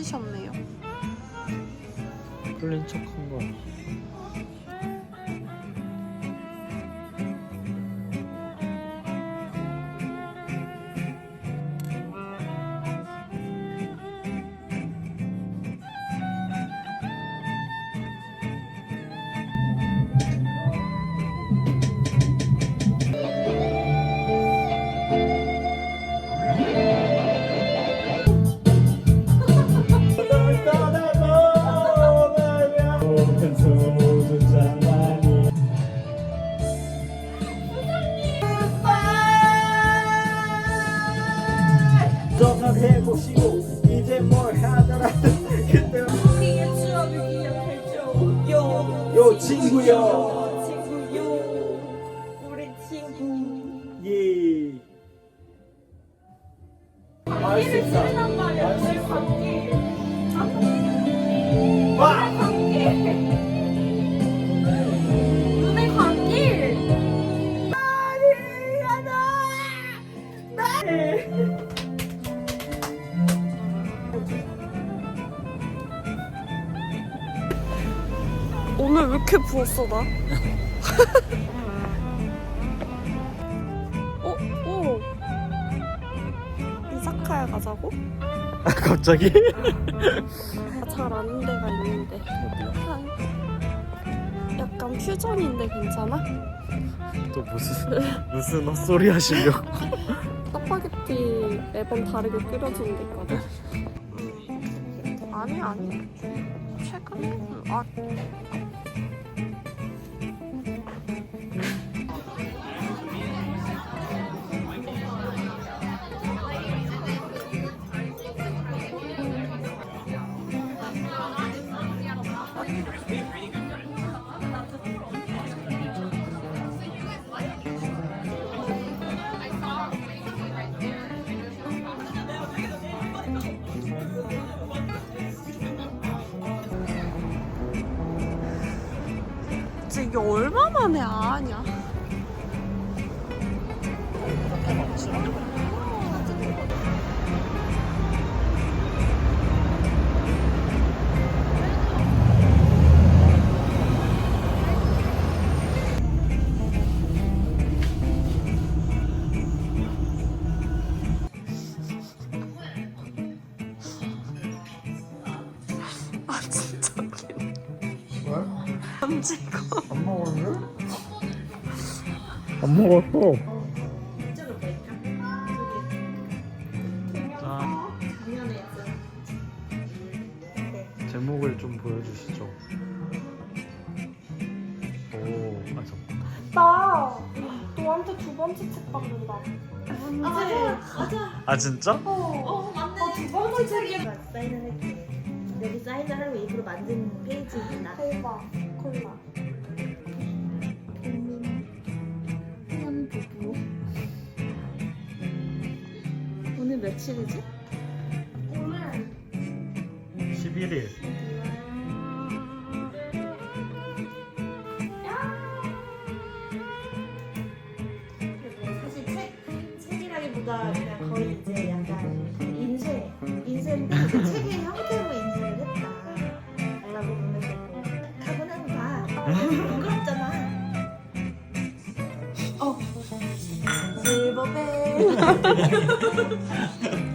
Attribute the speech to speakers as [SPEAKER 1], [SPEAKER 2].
[SPEAKER 1] 플랫이
[SPEAKER 2] 없네요. 풀린 척한
[SPEAKER 1] 거. 친구요
[SPEAKER 2] 친구요 우리 친구
[SPEAKER 1] 예.
[SPEAKER 2] 이를
[SPEAKER 1] 있다.
[SPEAKER 2] 오늘 왜 이렇게 부었어 나? 어? 오 이사카야 가자고?
[SPEAKER 3] 갑자기?
[SPEAKER 2] 잘 아는 데가 있는데 한 약간 퓨전인데 괜찮아?
[SPEAKER 3] 또 무슨 무슨 헛소리 하시려고?
[SPEAKER 2] 짜파게티 매번 다르게 끓여주는 데 있거든? 음. 아니 아니 최근에 음, 아 이게 얼마 만에 아냐? 아 진짜. 웃기네 안 찍어
[SPEAKER 1] 안 먹었어.
[SPEAKER 3] 자, 제목을 좀 보여주시죠. 오, 아 잠깐.
[SPEAKER 2] 나 너한테 두 번째 책 받는다. 문제.
[SPEAKER 3] 아 진짜?
[SPEAKER 2] 어, 나두 번째 책이야.
[SPEAKER 4] 사인을 할게. 여기 사인을 하고 일부러 만든 페이지입니다.
[SPEAKER 2] 대박. 콜라.
[SPEAKER 4] 오늘 며칠이지?
[SPEAKER 2] 오늘
[SPEAKER 3] 11일.
[SPEAKER 4] 사실 책 책이라기보다 그냥 거의 이제 약간 인쇄 인쇄인데 그 책의 형태로 인쇄를 했다. 라고 보면 되고 가보는 봐. 부끄럽잖아. 어. 실버벨.